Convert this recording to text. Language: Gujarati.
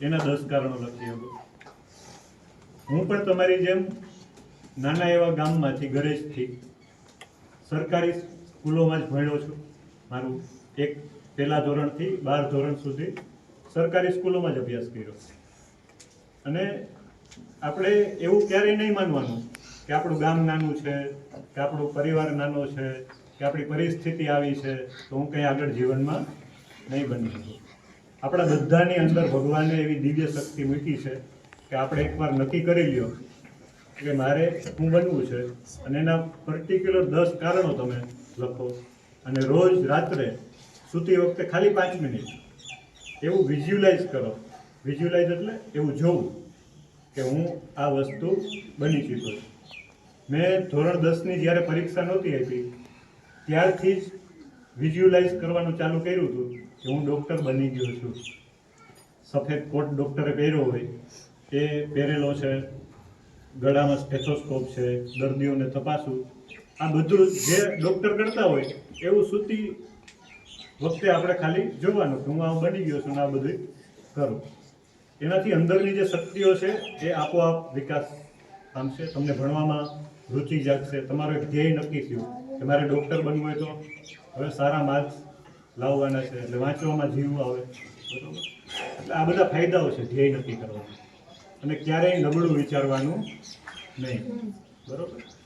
એના દસ કારણો લખી શકો હું પણ તમારી જેમ નાના એવા ગામમાંથી ગરેજથી સરકારી સ્કૂલોમાં જ ભણ્યો છું. મારું એક પહેલા ધોરણથી બાર ધોરણ સુધી સરકારી સ્કૂલોમાં જ અભ્યાસ કર્યો. અને આપણે એવું ક્યારેય નહીં માનવાનું કે આપણું ગામ નાનું છે, કે આપણો પરિવાર નાનો છે, કે આપણી પરિસ્થિતિ આવી છે, તો હું કંઈ આગળ જીવનમાં નહીં બની શકું. આપણા બધાની અંદર ભગવાને એવી દિવ્ય શક્તિ મૂકી છે કે આપણે એકવાર નક્કી કરી લ્યો કે મારે શું બનવું છે. અને એના પર્ટિક્યુલર દસ કારણો તમે લખો. અને રોજ રાત્રે સૂતી વખતે ખાલી પાંચ મિનિટ એવું વિઝ્યુલાઇઝ કરો. વિઝ્યુલાઇઝ એટલે એવું જોવું કે હું આ વસ્તુ બની ચૂક્યો છું. મેં ધોરણ દસની જ્યારે પરીક્ષા નહોતી આપી, ત્યારથી જ વિઝ્યુલાઇઝ કરવાનું ચાલુ કર્યું હતું કે હું ડૉક્ટર બની ગયો છું. સફેદ કોટ ડૉક્ટરે પહેર્યો હોય, એ પહેરેલો છે, ગળામાં સ્ટેથોસ્કોપ છે, દર્દીઓને તપાસવું આ બધું જે ડૉક્ટર કરતા હોય, એવું સુતી વખતે આપણે ખાલી જોવાનું કે હું આ બની ગયો છું ને આ બધું કરું. એનાથી અંદરની જે શક્તિઓ છે, એ આપોઆપ વિકાસ પામશે, તમને ભણવામાં રુચિ જાગશે, તમારો એક ધ્યેય નક્કી થયું. કે મારે ડૉક્ટર બનવું હોય તો હવે સારા માર્ક્સ લાવવાના છે એટલે વાંચવામાં જીવ આવે. બરોબર? એટલે આ બધા ફાયદાઓ છે ધ્યેય નક્કી કરવાનો અને ક્યારેય નબળું વિચારવાનું નહીં. બરોબર?